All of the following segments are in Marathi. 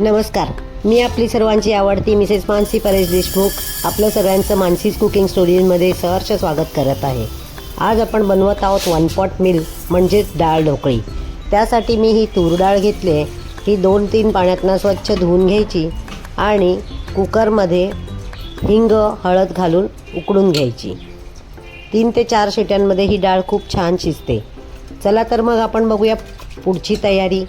नमस्कार. मी आपली सर्वांची आवडती मिसेस मानसी परेश देशमुख. आपलं सगळ्यांचं मानसीज कुकिंग स्टोरीजमध्ये सहर्ष स्वागत करत आहे. आज आपण बनवत आहोत वन पॉट मिल म्हणजेच डाळ ढोकळी. त्यासाठी मी ही तूर डाळ घेतली आहे. ही दोन तीन पाण्यातनं स्वच्छ धुवून घ्यायची आणि कुकरमध्ये हिंग हळद घालून उकडून घ्यायची. तीन ते चार शिट्यांमध्ये ही डाळ खूप छान शिजते. चला तर मग आपण बघूया पुढची तयारी.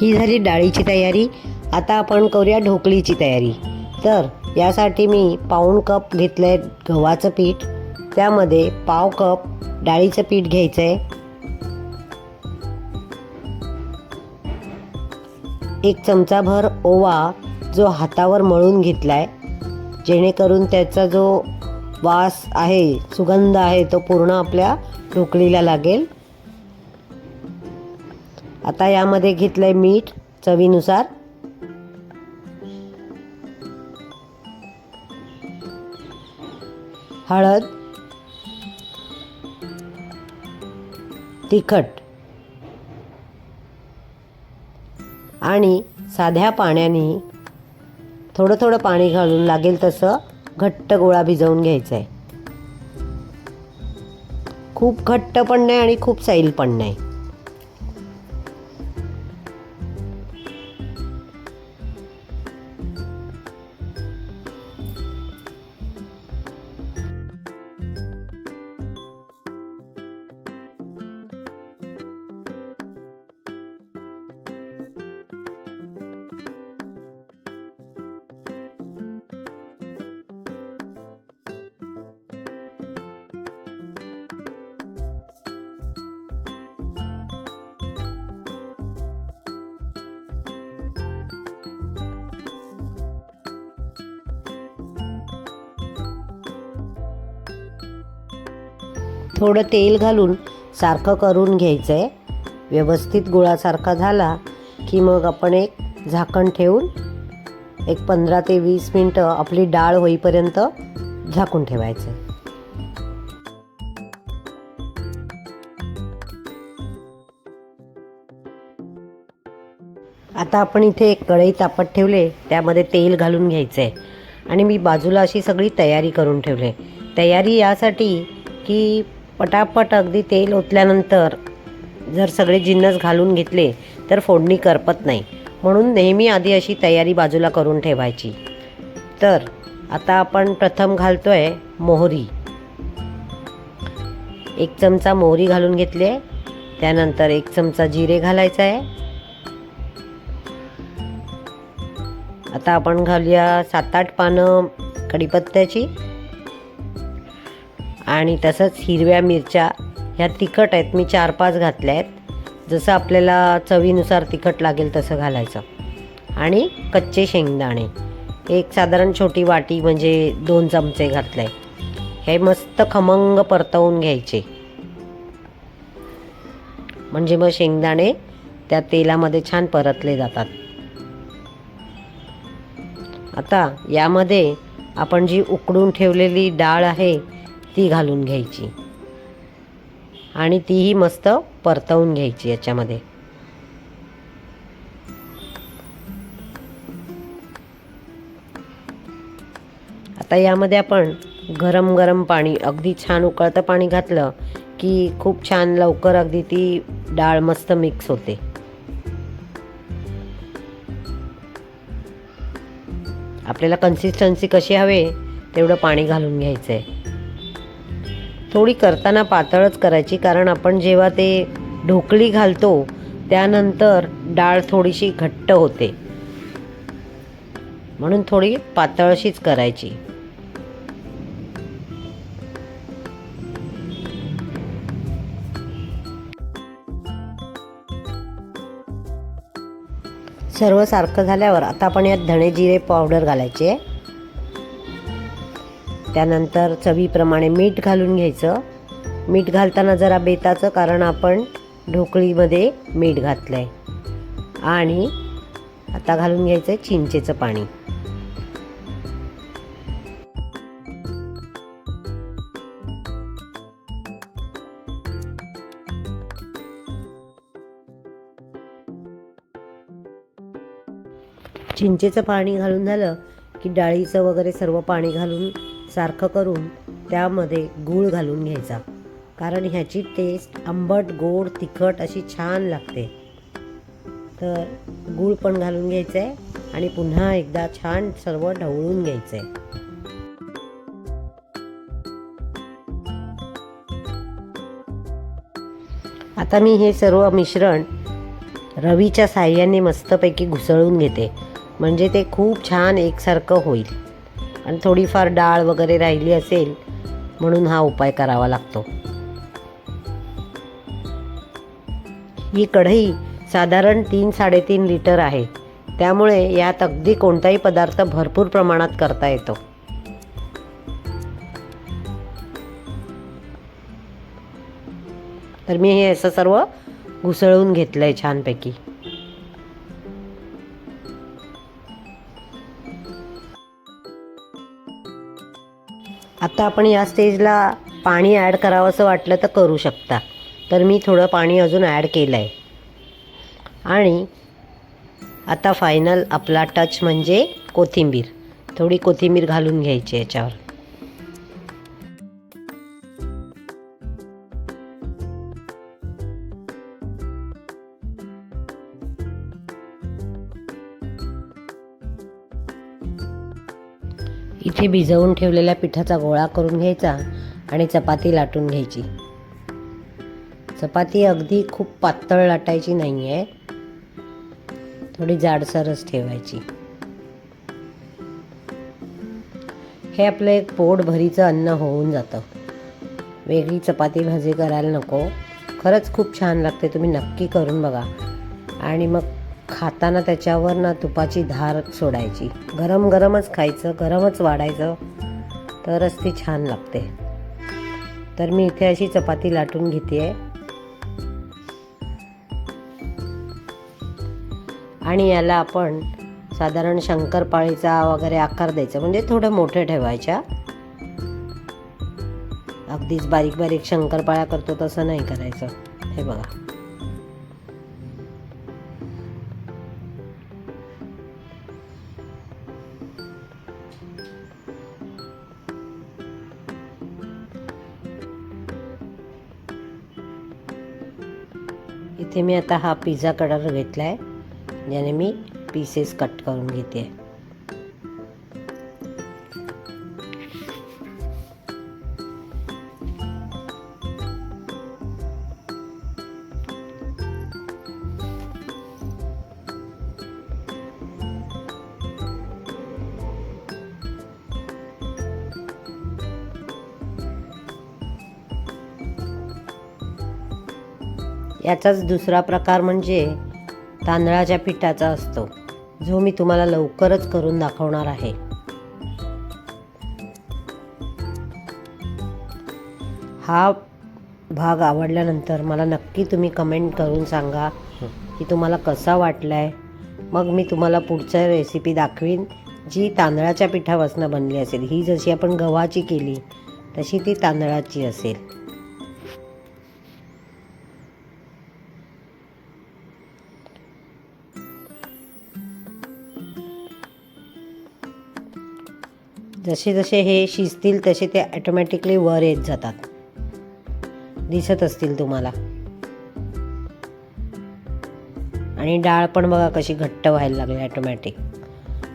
ही झाली डाळीची तयारी. आता आपण करूया ढोकळीची तयारी. तर यासाठी मी पाऊण कप घेतलं आहे गव्हाचं पीठ. त्यामध्ये पाव कप डाळीचं पीठ घ्यायचं आहे एक चमचाभर ओवा जो हातावर मळून घेतला आहे जेणेकरून त्याचा जो वास आहे सुगंध आहे तो पूर्ण आपल्या ढोकळीला लागेल. आता यामध्ये घेतलं आहे मीठ चवीनुसार. हळद. तिखट. आणि साध्या पाण्याने थोडं थोडं पाणी घालून लागेल तसं घट्ट गोळा भिजवून घ्यायचा आहे खूप घट्ट पण नाही आणि खूप सैल पण नाही. थोडं तेल घालून सारखं करून घ्यायचं आहे व्यवस्थित गुळासारखा झाला की मग आपण एक झाकण ठेवून एक पंधरा ते वीस मिनटं आपली डाळ होईपर्यंत झाकून ठेवायचं आहे आता आपण इथे एक कढई तापत ठेवले त्यामध्ये तेल घालून घ्यायचं आहे आणि मी बाजूला अशी सगळी तयारी करून ठेवले. तयारी यासाठी की पटापट अगदी तेल ओतल्यानंतर जर सगळे जिन्नस घालून घेतले तर फोडणी करपत नाही. म्हणून नेहमी आधी अशी तयारी बाजूला करून ठेवायची. तर आता आपण प्रथम घालतो आहे मोहरी. एक चमचा मोहरी घालून घेतली आहे. त्यानंतर एक चमचा जिरे घालायचा आहे. आता आपण घालूया सात आठ पानं कढीपत्त्याची. आणि तसंच हिरव्या मिरच्या ह्या तिखट आहेत. मी चार पाच घातल्या आहेत. जसं आपल्याला चवीनुसार तिखट लागेल तसं घालायचं. आणि कच्चे शेंगदाणे. एक साधारण छोटी वाटी म्हणजे दोन चमचे घातले. हे मस्त खमंग परतवून घ्यायचे. म्हणजे मग शेंगदाणे त्या तेलामध्ये छान परतले जातात. आता यामध्ये आपण जी उकडून ठेवलेली डाळ आहे ती घालून घ्यायची. आणि तीही मस्त परतवून घ्यायची याच्यामध्ये. आता यामध्ये आपण गरम गरम पाणी अगदी छान उकळतं पाणी घातलं की खूप छान लवकर अगदी ती डाळ मस्त मिक्स होते. आपल्याला कन्सिस्टन्सी कशी हवे तेवढं पाणी घालून घ्यायचं आहे थोडी करताना पातळच करायची कारण आपण जेव्हा ते ढोकळी घालतो त्यानंतर डाळ थोडीशी घट्ट होते. म्हणून थोडी पातळशीच करायची. सर्व सारखं झाल्यावर आता आपण यात धणे जिरे पावडर घालायचे. आहे त्यानंतर चवीप्रमाणे मीठ घालून घ्यायचं. मीठ घालताना जरा बेताचं कारण आपण ढोकळीमध्ये मीठ घातलं आहे आणि आता घालून घ्यायचं आहे चिंचेचं पाणी. चिंचेचं पाणी घालून झालं की डाळीचं वगैरे सर्व पाणी घालून सारखं करून त्यामध्ये गूळ घालून घ्यायचा. कारण ह्याची टेस्ट आंबट गोड तिखट अशी छान लागते. तर गूळ पण घालून घ्यायचं आहे आणि पुन्हा एकदा छान सर्व ढवळून घ्यायचं आहे आता मी हे सर्व मिश्रण रवीच्या साह्याने मस्तपैकी घुसळून घेते. म्हणजे ते खूप छान एकसारखं होईल. आणि थोडीफार डाळ वगैरे राहिली असेल म्हणून हा उपाय करावा लागतो. ही कढई साधारण तीन साडेतीन लिटर आहे. त्यामुळे यात अगदी कोणताही पदार्थ भरपूर प्रमाणात करता येतो. तर मी हे असं सर्व घुसळून घेतलं आहे छानपैकी. आता आपण या स्टेजला पाणी ॲड करावं असं वाटलं तर करू शकता. तर मी थोडं पाणी अजून ॲड केलं आहे आणि आता फायनल आपला टच म्हणजे कोथिंबीर. थोडी कोथिंबीर घालून घ्यायची याच्यावर. इथे भिजवून ठेवलेल्या पिठाचा गोळा करून घ्यायचा आणि चपाती लाटून घ्यायची. चपाती अगदी खूप पातळ लाटायची नाही आहे थोडी जाडसरच ठेवायची. हे आपलं एक पोट भरीचं अन्न होऊन जातं. वेगळी चपाती भाजी करायला नको. खरंच खूप छान लागते तुम्ही नक्की करून बघा. आणि मग खाताना त्याच्यावर ना तुपाची धार सोडायची. गरम गरमच खायचं गरमच वाढायचं तरच ती छान लागते. तर मी इथे अशी चपाती लाटून घेते आहे आणि याला आपण साधारण शंकरपाळीचा वगैरे आकार द्यायचा म्हणजे थोडं मोठं ठेवायच्या. अगदीच बारीक बारीक शंकरपाळ्या करतो तसं नाही करायचं. हे बघा. इथे मी आता हा पिझ्झा कटर घेतला आहे ज्याने मी पीसेस कट करून घेते. याचाच दुसरा प्रकार म्हणजे तांदळाच्या पिठाचा असतो जो मी तुम्हाला लवकरच करून दाखवणार आहे. हा भाग आवडल्यानंतर मला नक्की तुम्ही कमेंट करून सांगा की तुम्हाला कसा वाटला आहे मग मी तुम्हाला पुढच्या रेसिपी दाखवीन जी तांदळाच्या पिठापासून बनली असेल. ही जशी आपण गव्हाची केली तशी ती तांदळाची असेल. जसे जसे हे शिजतील तसे ते ॲटोमॅटिकली वर येत जातात. दिसत असतील तुम्हाला. आणि डाळ पण बघा कशी घट्ट व्हायला लागली ॲटोमॅटिक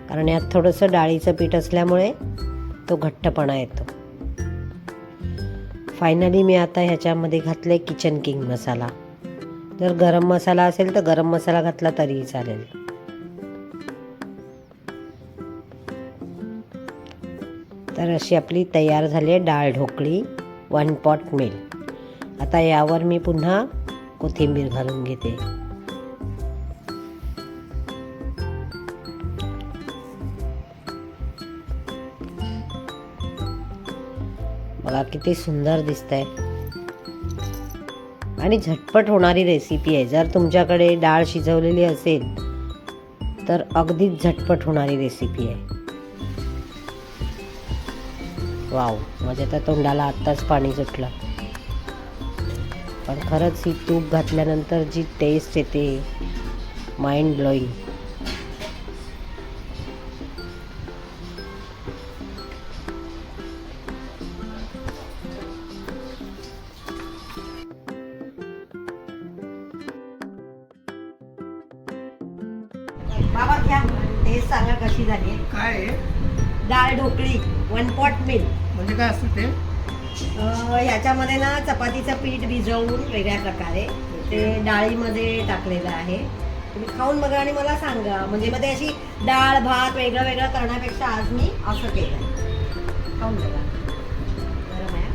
कारण यात थोडंसं डाळीचं पीठ असल्यामुळे तो घट्टपणा येतो. फायनली मी आता ह्याच्यामध्ये घातलं आहे किचन किंग मसाला. जर गरम मसाला असेल तर गरम मसाला घातला तरीही चालेल. तर अशी आपली तयार झाली आहे डाळ ढोकळी वन पॉट मिल आता यावर मी पुन्हा कोथिंबीर घालून घेते. बघा किती सुंदर दिसत आहे आणि झटपट होणारी रेसिपी आहे. जर तुमच्याकडे डाळ शिजवलेली असेल तर अगदीच झटपट होणारी रेसिपी आहे. वाव. माझ्या त्या तोंडाला आत्ताच पाणी सुटलं. पण खरंच ही तूप घातल्यानंतर जी टेस्ट येते माइंड ब्लोईंग बाबा घ्या. टेस्ट सांगा कशी झाली. काय आहे? डाळ ढोकळी वन पॉट मिल म्हणजे काय असतं ते? याच्यामध्ये ना चपातीचं पीठ भिजवून वेगळ्या प्रकारे ते डाळीमध्ये टाकलेलं आहे. तुम्ही खाऊन बघा आणि मला सांगा. म्हणजे मध्ये अशी डाळ भात वेगळं वेगळं करण्यापेक्षा आज मी असं केलं खाऊन बघा. गरम आहे?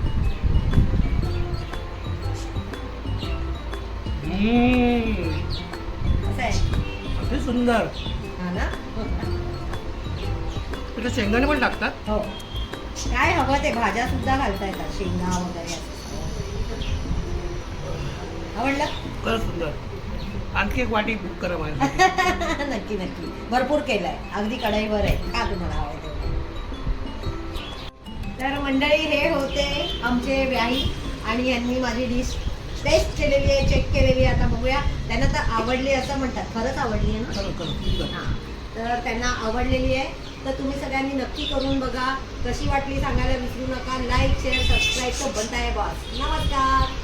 सुंदर. हा ना? शेंगदाणे पण टाकतात? हो. काय हवं ते भाज्या सुद्धा घालता येतात शेंगा वगैरे. आवडलं? खरंच सुंदर. आणखी एक वाटी बुक करा माझ्या नक्की नक्की. भरपूर केलंय. अगदी कढईवर आहे. का तुम्हाला आवडतं? तर मंडळी हे होते आमचे व्याही आणि यांनी माझी डिश टेस्ट केलेली आहे चेक केलेली आहे. आता बघूया. त्यांना तर आवडली असं म्हणतात. खरंच आवडली आहे ना? हां. तर त्यांना आवडलेली आहे. तर तुम्ही सगळ्यांनी नक्की करून बघा. कशी वाटली सांगायला विसरू नका. लाईक शेअर सबस्क्राईब बंद आहे बॉस नमस्कार.